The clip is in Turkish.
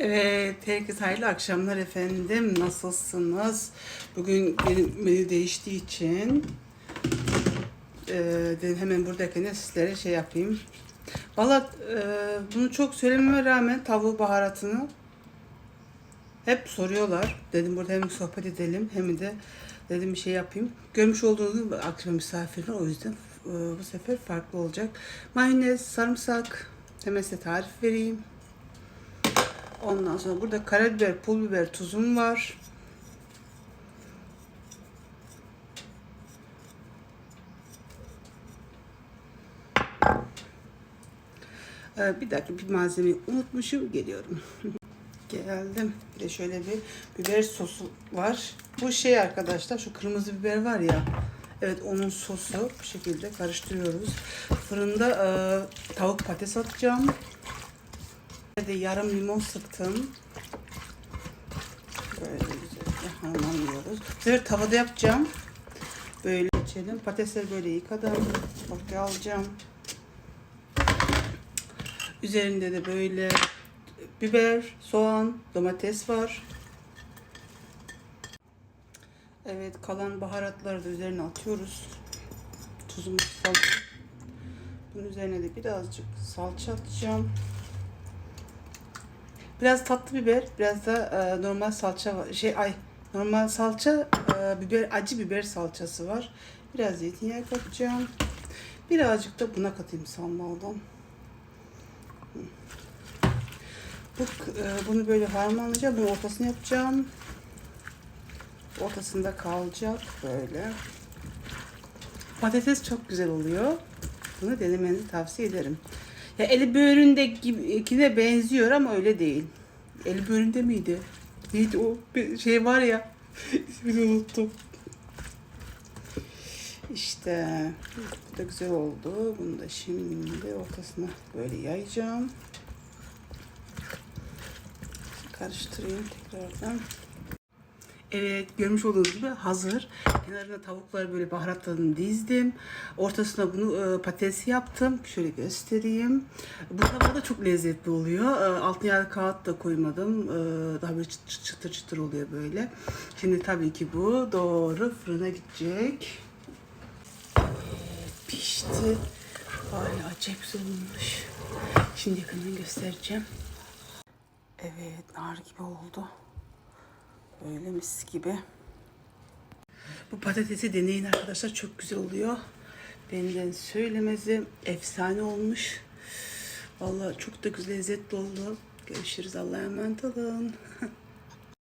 Evet, herkese hayırlı akşamlar efendim. Nasılsınız? Bugün menü değiştiği için e, dedim hemen buradayken sizlere şey yapayım. Valla e, bunu çok söylememe rağmen tavuğu baharatını hep soruyorlar. Dedim burada hem sohbet edelim hem de dedim bir şey yapayım. Görmüş olduğunuz gibi akşam misafir var o yüzden e, bu sefer farklı olacak. Mayonez, sarımsak hemen size tarif vereyim. Ondan sonra burada karabiber, pul biber, tuzum var. Ee, bir dakika bir malzemeyi unutmuşum. Geliyorum. Geldim. Bir de şöyle bir biber sosu var. Bu şey arkadaşlar şu kırmızı biber var ya. Evet onun sosu bu şekilde karıştırıyoruz. Fırında e, tavuk patates atacağım. De yarım limon sıktım. Böyle güzelce harmanlıyoruz. Sefer tavada yapacağım. Böyle içelim. Patatesleri böyle yıkadım. Ortaya alacağım. Üzerinde de böyle biber, soğan, domates var. Evet kalan baharatları da üzerine atıyoruz. Tuzumuz, salça. Bunun üzerine de birazcık salça atacağım. Biraz tatlı biber, biraz da e, normal salça. Şey ay normal salça, e, biber acı biber salçası var. Biraz zeytinyağı katacağım. Birazcık da buna katayım sambaldan. Bu, e, bunu böyle harmanlayacağım. Bunu ortasını yapacağım. Ortasında kalacak böyle. Patates çok güzel oluyor. Bunu denemenizi tavsiye ederim. Ya eli böğründekine benziyor ama öyle değil. Eli böğründe miydi? Neydi o şey var ya. İsmini unuttum. İşte bu da güzel oldu. Bunu da şimdi ortasına böyle yayacağım. Karıştırayım tekrardan. Evet görmüş olduğunuz gibi hazır. Kenarına tavukları böyle baharatladım dizdim. Ortasına bunu e, patates yaptım. Şöyle göstereyim. Bu tavada çok lezzetli oluyor. E, altına yağlı kağıt da koymadım. E, daha böyle çıtır çıtır, çıtır oluyor böyle. Şimdi tabii ki bu doğru fırına gidecek. Pişti. Hala acayip olmuş. Şimdi yakından göstereceğim. Evet nar gibi oldu. Böyle mis gibi. Bu patatesi deneyin arkadaşlar. Çok güzel oluyor. Benden söylemesi efsane olmuş. Vallahi çok da güzel lezzetli oldu. Görüşürüz. Allah'a emanet olun.